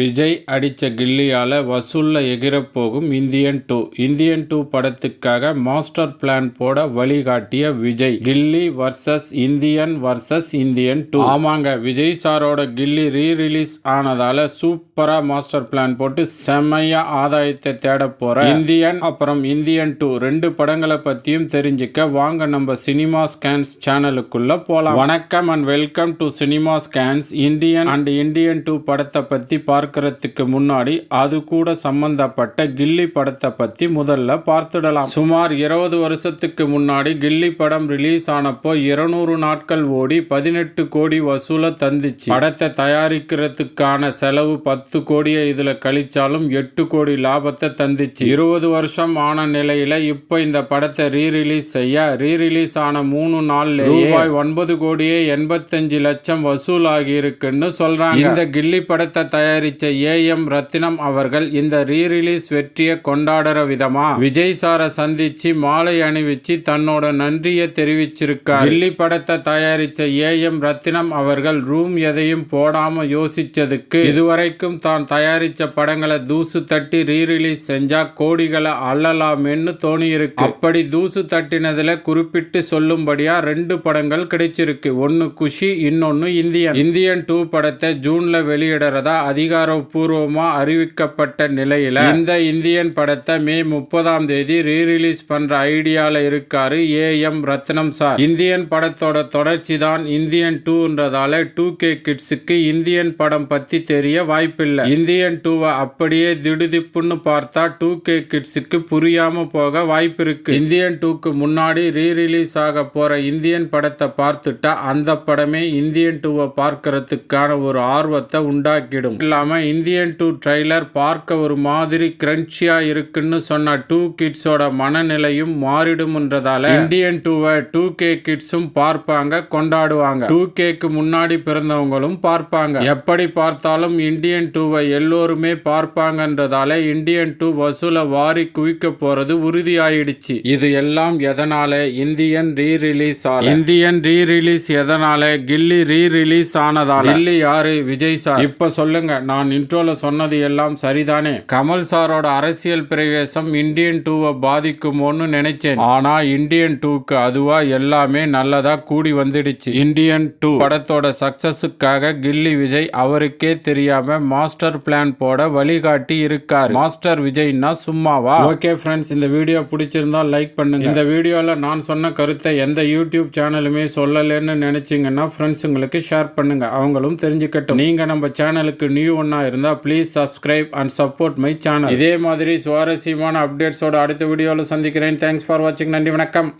விஜய் அடித்த கில்லியால் வசூலில் எகிரப்போகும் இந்தியன் டூ. இந்தியன் டூ படத்துக்காக மாஸ்டர் பிளான் போட வழிகாட்டிய Vijay Ghilli versus Indian versus Indian two. ஆமாங்க விஜய் சாரோட கில்லி ரீ ரிலீஸ் ஆனதால சூப்பராக மாஸ்டர் பிளான் போட்டு செம்மையா ஆதாயத்தை தேட போற இந்தியன் அப்புறம் இந்தியன் டூ. ரெண்டு படங்களை பற்றியும் தெரிஞ்சுக்க வாங்க நம்ம சினிமா ஸ்கேன்ஸ் சேனலுக்குள்ள போலாம். வணக்கம் and welcome to cinema scans. Indian and Indian two படத்தை பத்தி பார்க்கறதுக்கு முன்னாடி அது கூட சம்பந்தப்பட்ட கில்லி படத்தை பத்தி முதல்ல பார்த்துடலாம். சுமார் இருபது வருஷத்துக்கு முன்னாடி கில்லி படம் ரிலீஸ் ஆனப்போ இருநூறு நாட்கள் ஓடி பதினெட்டு கோடி வசூல தந்துச்சு. படத்தை தயாரிக்கிறதுக்கான செலவு பத்து கோடியை இதுல கழிச்சாலும் எட்டு கோடி லாபத்தை தந்துச்சு. இருபது வருஷம் ஆன நிலையில இப்போ இந்த படத்தை ரீ ரிலீஸ் செய்ய ரீ ரிலீஸ் ஆன மூணு நாள்ல ரூபாய் ஒன்பது கோடியே எண்பத்தஞ்சு லட்சம் வசூல் ஆகி இருக்குன்னு சொல்றாங்க. இந்த கில்லி படத்தை தயாரி ஏ. எம். ரத்தினம் அவர்கள் இந்த ரீ ரிலீஸ் வெற்றியை கொண்டாடுற விதமா? விஜய் சாரை சந்திச்சு மாலை அணிவிச்சு தன்னோட நன்றியை தெரிவிச்சிருக்கார். டெல்லி படத்தை தயாரிச்ச ஏஎம் ரத்தினம் அவர்கள் ரூம் எதையும் போடாம யோசிச்சதுக்கு இதுவரைக்கும் தான் தயாரிச்ச படங்களை தூசு தட்டி ரீ ரிலீஸ் செஞ்சா கோடிகளை அள்ளலாமேன்னு தோணியிருக்கு. அப்படி தூசு தட்டினதுல குறிப்பிட்டு சொல்லும்படியா ரெண்டு படங்கள் கிடைச்சிருக்கு. ஒன்னு குஷி இன்னொன்னு இந்தியன். இந்தியன் டூ படத்தை ஜூன்ல வெளியிடுறதா வெளியிடறதா அதிகாரப்பூர்வமாக அறிவிக்கப்பட்ட நிலையில் இந்த இந்தியன் படத்தை மே முப்பதாம் தேதி ரீ ரிலீஸ் ஐடியாவில் ஐடியால இருக்காரு A M Ratnam sir. Indian படத்தோட தொடர்ச்சி தான் இந்தியன் டூன்றதால டூ கே கிட்ஸுக்கு இந்தியன் படம் பற்றி தெரிய வாய்ப்பில்லை. இந்தியன் டூவை அப்படியே திடுதிப்புன்னு பார்த்தா டூ கே கிட்ஸுக்கு புரியாமல் போக வாய்ப்பு இருக்கு இந்தியன் டூக்கு முன்னாடி ரீ ரிலீஸ் ஆக போகிற இந்தியன் படத்தை பார்த்துட்டா அந்த படமே இந்தியன் டூவை பார்க்கறதுக்கான ஒரு ஆர்வத்தை உண்டாக்கிடும். இல்லாம இந்தியன் டூ ட்ரைலர் பார்க்க ஒரு மாதிரி கிரன்ச்சியாக இருக்குன்னு சொன்ன டூ கிட்ஸோட மனநிலையும் மாறிடும்ன்றதால இந்தியன் டூவை டூ கே கிட்ஸும் பார்ப்பாங்க கொண்டாடுவாங்க. டூ கேக்கு முன்னாடி பிறந்தவங்களும் பார்ப்பாங்க. எப்படி பார்த்தாலும் இந்தியன் டூவை எல்லோருமே பார்ப்பாங்கன்றதால இந்தியன் டூ வசூல வாரி குவிக்க போறது உறுதியாயிடுச்சு. இது எல்லாம் எதனால? Indian re release Indian re release எதனால? கில்லி ரீ ரிலீஸ் ஆனதால கில்லி யாரு? விஜய் சார். இப்ப சொல்லுங்க நான் இன்ட்ரோல சொன்னது எல்லாம் சரிதானே? கமல் சாரோட அரசியல் பிரவேசம் இந்தியன் டூவை பாதிக்குமோன்னு நினைச்சேன். ஆனா இந்தியன் டூக்கு அதுவா எல்லாமே நல்லதா கூடி வந்துடுச்சு. இந்தியன் டூ படத்தோட சக்சஸுக்காக கில்லி விஜய் அவருக்கே தெரியாம மாஸ்டர் பிளான் போட வழிகாட்டி இருக்கார். மாஸ்டர் விஜய்னா சும்மாவா? ஓகே ஃப்ரெண்ட்ஸ் இந்த வீடியோ பிடிச்சிருந்தா லைக் பண்ணுங்க. இந்த வீடியோல நான் சொன்ன கருத்தை எந்த யூடியூப் சேனலுமே சொல்லலைன்னு நினைச்சீங்கன்னா ஃப்ரெண்ட்ஸுங்களுக்கு ஷேர் பண்ணுங்க. அவங்களும் தெரிஞ்சுக்கட்டும். நீங்க நம்ம சேனலுக்கு நியூ ஒன்னா இருந்தா please subscribe and support my channel இதே மாதிரி சுவாரஸ்யமான அப்டேட்ஸோட அடுத்த வீடியோவில் சந்திக்கிறேன். தேங்க்ஸ் ஃபார் வாட்சிங் நன்றி வணக்கம்.